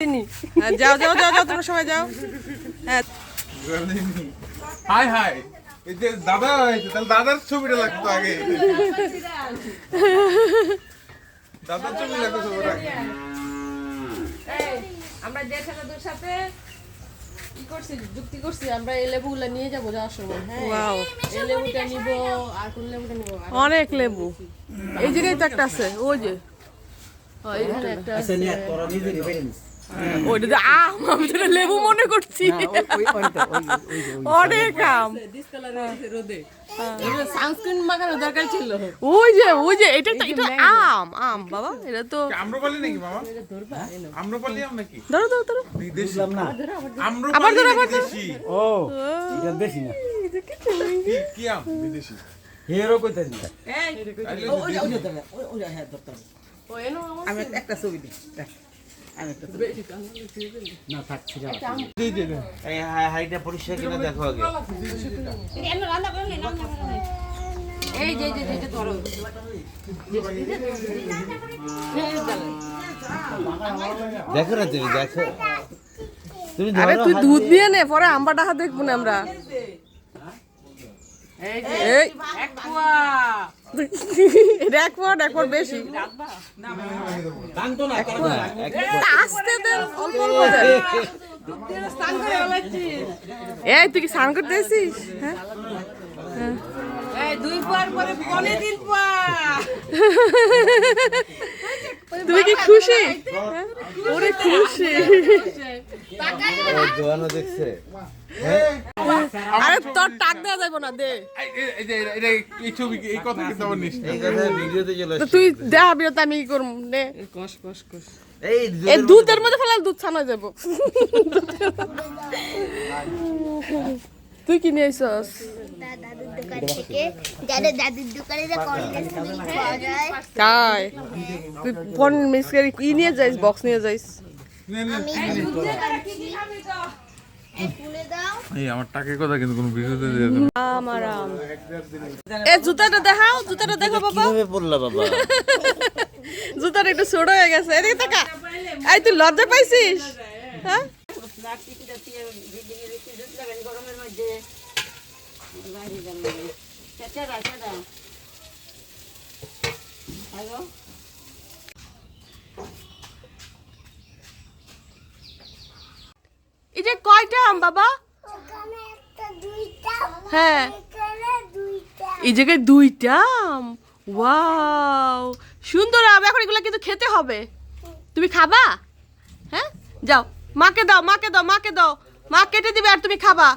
হ্যাঁ, যাও যাও যাও যাও তোমরা সবাই যাও। হ্যাঁ। Hi hi. দাদা হয়েছে তাহলে দাদার ছবিটা লাগতো আগে। দাদার ছবি লাগতো সবার আমরা যে ছেলেদের সাথে কি করছি যুক্তি করছি আমরা এই লেবুগুলা নিয়ে যাব যাওয়ার সময় হ্যাঁ? এই লেবুটা নিব আর কোন লেবুটা নিব? অনেক লেবু। এই জায়গায় তো একটা আছে ওই যে। হ্যাঁ, একটা আচ্ছা নিবে ওইটা যে আম আমি তো লেবু মনে করছি। অনেক আম। রোদে সানস্ক্রিন মাখানো দরকার ছিল। ওই যে ওই যে এটা তো এটা আম আম বাবা এটা তো আম্রপালি নাকি মামা আম্রপালি আম নাকি? ধরো ধরো ধরো। বুঝলাম না। আম্রপালি ধরো, আবার দেশি ও এটা বেশি না। কি কি আম? বিদেশি। হেরো কইতাছি না তাইলে ও এনো আমার আমি একটা ছবি দিই দেখ, না থাক ঠিক আছে দিয়ে দিয়ে দেন। এই হাই- হাইটা পরিষ্কার কিনা দেখো আগে এই যে যে যেটা ধরো দেখো না তুমি দেখো তুমি আরে তুই দুধ দিয়ে। নে পরে আম্বা ডাহা দেখব না আমরা এই যে এক এক এক বেশি। আস্তে অল্প অল্প এই তুই কি স্নান করতে হ্যাঁ? তুমি কি খুশি? হ্যাঁ? ওরে খুশি। দেখছে। আরে তোর টাক দেওয়া যাবে না দে। এই- ছবি এই কথা কিন্তু আমার নিস ভিডিওতে চলে তুই আমি কি করব নে কষ কষ কষ এই দুধের মধ্যে ফেলাল দুধ ছানা যাব তুই কি নিয়ে আইসস দাদুর দোকান থেকে যাদের দাদুর দোকানে যে কন্টেস্ট পাওয়া যায় তাই তুই ফোন মিস করে ই নিয়ে যাইস বক্স নিয়ে যাইস। এই আমার টাকের কথা কিন্তু কোনো ভিডিওতে দিয়ে দেবে আমার আম এ জুতাটা দেখাও জুতাটা দেখো বাবা। কীভাবে পড়লা বাবা? জুতাটা একটু ছোট হয়ে গেছে। এদিকে তাকা। এই তুই লজ্জা পাইছিস? হ্যাঁ? একটা কয়টা আম বাবা? হ্যাঁ। এই জায়গায় দুইটা আম? ওয়াও! সুন্দর আম এখন এগুলো কিন্তু খেতে হবে। তুমি খাবা? হ্যাঁ? যাও। মাকে দাও মাকে দাও মাকে দাও। মা কেটে দিবে আর তুমি খাবা।